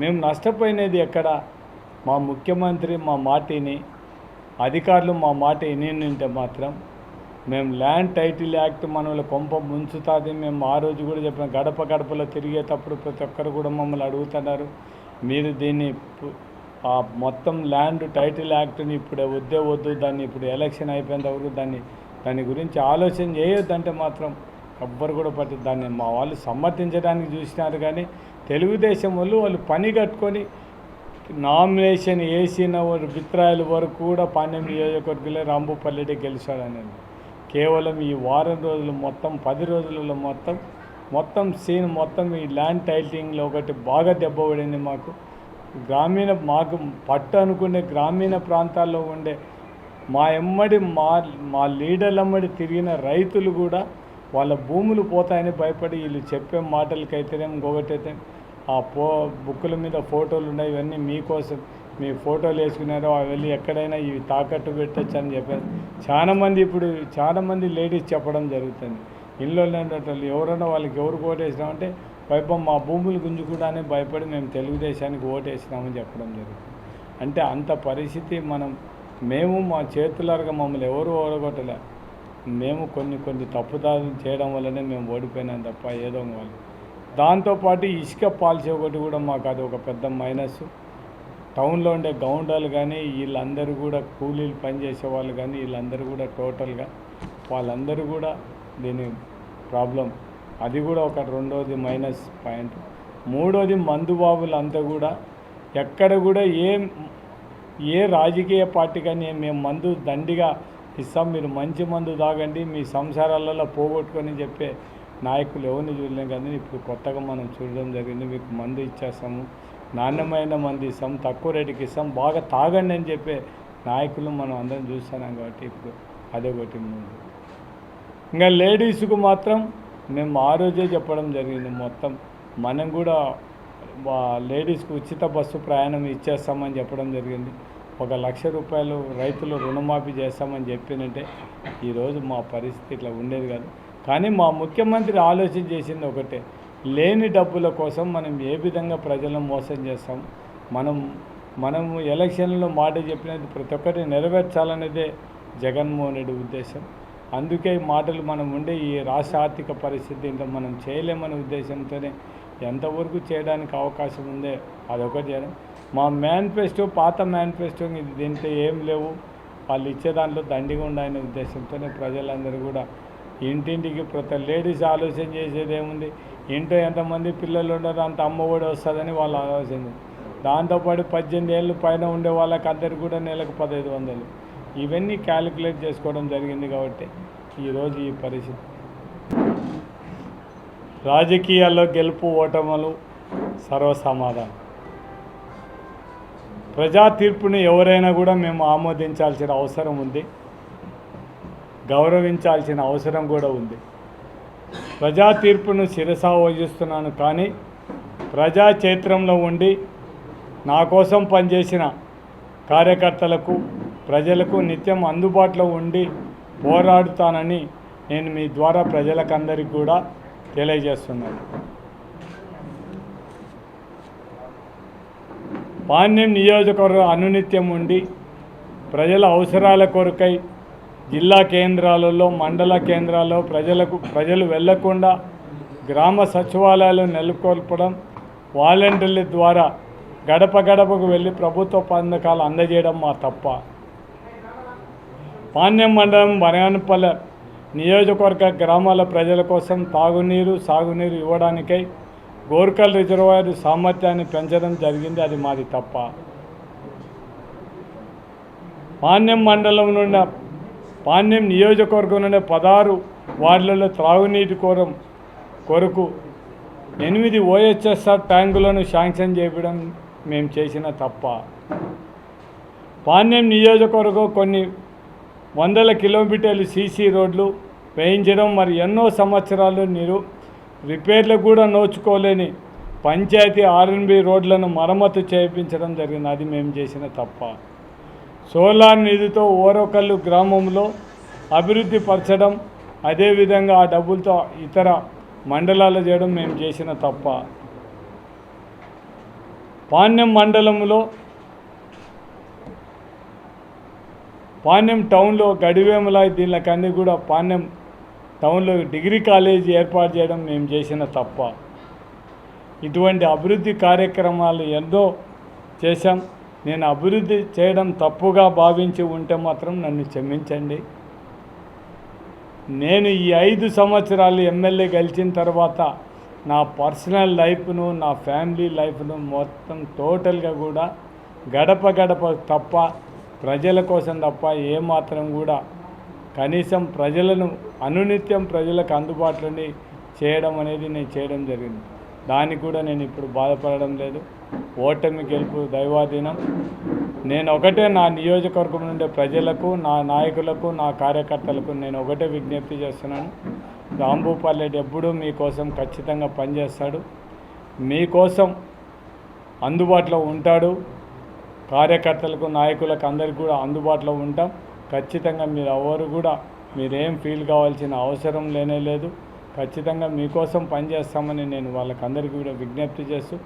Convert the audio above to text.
మేము నష్టపోయినది ఎక్కడ? మా ముఖ్యమంత్రి మా మాటిని అధికారులు మా మాట వినింటే మాత్రం మేము ల్యాండ్ టైటిల్ యాక్ట్ మనల్ని కొంప ముంచుతుంది. మేము ఆ రోజు కూడా చెప్పిన గడప గడపలో తిరిగేటప్పుడు ప్రతి ఒక్కరు కూడా మమ్మల్ని అడుగుతున్నారు. మీరు దీన్ని ఆ మొత్తం ల్యాండ్ టైటిల్ యాక్ట్ని ఇప్పుడే వద్దే వద్దు దాన్ని ఇప్పుడు ఎలక్షన్ అయిపోయేంత వరకు దాన్ని దాని గురించి ఆలోచన చేయొద్దంటే మాత్రం ఎవ్వరు కూడా పట్టి దాన్ని మా వాళ్ళు సమర్థించడానికి చూసినారు కానీ తెలుగుదేశం వాళ్ళు వాళ్ళు పని కట్టుకొని నామినేషన్ వేసిన వారు విత్రాయిల వరకు కూడా పాండ్యం నియోజకవర్గంలో రాంభూపల్లెడే గెలిచాడని కేవలం ఈ వారం రోజులు మొత్తం పది రోజులలో మొత్తం మొత్తం సీన్ మొత్తం ఈ ల్యాండ్ టైటింగ్లో ఒకటి బాగా దెబ్బపడింది మాకు. గ్రామీణ మాకు పట్టు అనుకునే గ్రామీణ ప్రాంతాల్లో ఉండే మా ఎమ్మడి మా మా లీడర్లమ్మడి తిరిగిన రైతులు కూడా వాళ్ళ భూములు పోతాయని భయపడి వీళ్ళు చెప్పే మాటలకైతేనే ఇంకొకటైతే ఆ పో బుక్కుల మీద ఫోటోలు ఉన్నాయి ఇవన్నీ మీకోసం. మీ ఫోటోలు వేసుకున్నారో అవి వెళ్ళి ఎక్కడైనా ఇవి తాకట్టు పెట్టచ్చు అని చెప్పారు చాలామంది ఇప్పుడు చాలామంది లేడీస్ చెప్పడం జరుగుతుంది. ఇల్లు ఉండేటోళ్ళు ఎవరైనా వాళ్ళకి ఎవరు ఓటేసినామంటే వైపం మా భూములు గుంజుకుండానే భయపడి మేము తెలుగుదేశానికి ఓటేసినామని చెప్పడం జరుగుతుంది. అంటే అంత పరిస్థితి మనం మేము మా చేతులారుగా మమ్మల్ని ఎవరు ఓడగొట్టలే. మేము కొన్ని కొన్ని తప్పుదారులు చేయడం వల్లనే మేము ఓడిపోయినాం తప్ప ఏదో వాళ్ళు. దాంతోపాటు ఇసుక పాలసీ ఒకటి కూడా మాకు అది ఒక పెద్ద మైనస్. టౌన్లో ఉండే గౌండాలు కానీ వీళ్ళందరూ కూడా కూలీలు పనిచేసే వాళ్ళు కానీ వీళ్ళందరూ కూడా టోటల్గా వాళ్ళందరూ కూడా దీని ప్రాబ్లం. అది కూడా ఒక రెండోది మైనస్ పాయింట్. మూడోది మందుబాబులంతా కూడా ఎక్కడ కూడా ఏ ఏ రాజకీయ పార్టీ కానీ మేము మందు దండిగా ఇస్తాం మీరు మంచి మందు తాగండి మీ సంసారాలలో పోగొట్టుకొని చెప్పే నాయకులు ఎవరిని చూడలేం కానీ ఇప్పుడు కొత్తగా మనం చూడడం జరిగింది. మీకు మందు ఇచ్చేస్తాము నాణ్యమైన మంది ఇస్తాం. తక్కువ రేటుకి ఇస్తాం. బాగా తాగండి అని చెప్పే నాయకులు మనం అందరం చూస్తున్నాం కాబట్టి ఇప్పుడు అదొకటి ముందు. ఇంకా లేడీస్కు మాత్రం మేము ఆ రోజే చెప్పడం జరిగింది మొత్తం. మనం కూడా లేడీస్కు లేడీస్కి ఉచిత బస్సు ప్రయాణం ఇచ్చేస్తామని చెప్పడం జరిగింది. ఒక లక్ష రూపాయలు రైతులు రుణమాఫీ చేస్తామని చెప్పినంటే ఈరోజు మా పరిస్థితి ఇట్లా ఉండేది కాదు. కానీ మా ముఖ్యమంత్రి ఆలోచన చేసింది ఒకటే. లేని డబ్బుల కోసం మనం ఏ విధంగా ప్రజలను మోసం చేస్తాం? మనం మనం ఎలక్షన్లో మాట చెప్పినది ప్రతి ఒక్కటి నెరవేర్చాలనేదే జగన్మోహన్ రెడ్డి ఉద్దేశం. అందుకే మాటలు మనం ఉండే ఈ రాష్ట్ర ఆర్థిక పరిస్థితి ఇంత మనం చేయలేమనే ఉద్దేశంతోనే ఎంతవరకు చేయడానికి అవకాశం ఉందే అదొకటి చేయడం మా మేనిఫెస్టో పాత మేనిఫెస్టో ఇది దీంట్లో ఏం లేవు. వాళ్ళు ఇచ్చే దాంట్లో దండిగా ఉండాలనే ఉద్దేశంతోనే ప్రజలందరూ కూడా ఇంటింటికి ప్రతి లేడీస్ ఆలోచన చేసేది ఏముంది ఇంట్లో ఎంతమంది పిల్లలు ఉన్నారో అంత అమ్మ ఒడి వస్తుందని వాళ్ళ ఆలోచన దాంతోపాటు పద్దెనిమిది ఏళ్ళు పైన ఉండే వాళ్ళకి అందరికి కూడా నెలకు పదహైదు వందలు. ఇవన్నీ క్యాలిక్యులేట్ చేసుకోవడం జరిగింది కాబట్టి ఈరోజు ఈ పరిస్థితి. రాజకీయాల్లో గెలుపు ఓటములు సర్వసమాధానం. ప్రజా తీర్పుని ఎవరైనా కూడా మేము ఆమోదించాల్సిన అవసరం ఉంది. గౌరవించాల్సిన అవసరం కూడా ఉంది. ప్రజా తీర్పును శిరసా వహిస్తున్నాను కానీ ప్రజా క్షేత్రంలో ఉండి నా కోసం పనిచేసిన కార్యకర్తలకు ప్రజలకు నిత్యం అందుబాటులో ఉండి పోరాడుతానని నేను మీ ద్వారా ప్రజలకందరికీ కూడా తెలియజేస్తున్నాను. పాణ్యం నియోజకవర్గం అనునిత్యం ఉండి ప్రజల అవసరాల కొరకై జిల్లా కేంద్రాలలో మండల కేంద్రాల్లో ప్రజలకు ప్రజలు వెళ్ళకుండా గ్రామ సచివాలయాలు నెలకొల్పడం వాలంటీర్ల ద్వారా గడప గడపకు వెళ్ళి ప్రభుత్వ పథకాలు అందజేయడం మా తప్ప. పాణ్యం మండలం బనగానపల్లె నియోజకవర్గ గ్రామాల ప్రజల కోసం తాగునీరు సాగునీరు ఇవ్వడానికై గోర్కల్ రిజర్వాయర్ సామర్థ్యాన్ని పెంచడం జరిగింది అది మాది తప్ప. పాణ్యం మండలం నుండి పాణ్యం నియోజకవర్గంలోనే నుండి పదహారు వార్డులలో త్రాగునీటి కోరం కొరకు ఎనిమిది ఓహెచ్ఎస్ఆర్ ట్యాంకులను శాంక్షన్ చేయడం మేము చేసిన తప్ప. పాణ్యం నియోజకవర్గం కొన్ని వందల కిలోమీటర్లు సీసీ రోడ్లు వేయించడం మరి ఎన్నో సంవత్సరాలు నిరు రిపేర్లకు కూడా నోచుకోలేని పంచాయతీ ఆర్ఎన్బి రోడ్లను మరమ్మతు చేయించడం జరిగింది అది మేము చేసిన తప్ప. సోలార్ నిధితో ఓరొకళ్ళు గ్రామంలో అభివృద్ధి పరచడం అదేవిధంగా ఆ డబ్బులతో ఇతర మండలాలు చేయడం మేము చేసిన తప్ప. పాణ్యం మండలంలో పాణ్యం టౌన్లో గడివేముల దీనికన్నీ కూడా పాణ్యం టౌన్లో డిగ్రీ కాలేజీ ఏర్పాటు చేయడం మేము చేసిన తప్ప. ఇటువంటి అభివృద్ధి కార్యక్రమాలు ఎన్నో చేశాం. నేను అభివృద్ధి చేయడం తప్పుగా భావించి ఉంటే మాత్రం నన్ను క్షమించండి. నేను ఈ ఐదు సంవత్సరాలు ఎమ్మెల్యే గెలిచిన తర్వాత నా పర్సనల్ లైఫ్ను నా ఫ్యామిలీ లైఫ్ను మొత్తం టోటల్గా కూడా గడప గడప తప్ప ప్రజల కోసం తప్ప ఏమాత్రం కూడా కనీసం ప్రజలను అనునిత్యం ప్రజలకు అందుబాటులోని చేయడం అనేది నేను చేయడం జరిగింది. దానికి కూడా నేను ఇప్పుడు బాధపడడం లేదు. ఓటమి గెలుపు దైవాధీనం. నేను ఒకటే నా నియోజకవర్గం నుండి ప్రజలకు నా నాయకులకు నా కార్యకర్తలకు నేను ఒకటే విజ్ఞప్తి చేస్తున్నాను. రాంభూపాల్ రెడ్డి ఎప్పుడూ మీకోసం ఖచ్చితంగా పనిచేస్తాడు. మీకోసం అందుబాటులో ఉంటాడు. కార్యకర్తలకు నాయకులకు అందరికీ కూడా అందుబాటులో ఉంటాం. ఖచ్చితంగా మీరు ఎవరు కూడా మీరేం ఫీల్ కావాల్సిన అవసరం లేనే లేదు. ఖచ్చితంగా మీకోసం పనిచేస్తామని నేను వాళ్ళకందరికీ కూడా విజ్ఞప్తి చేస్తూ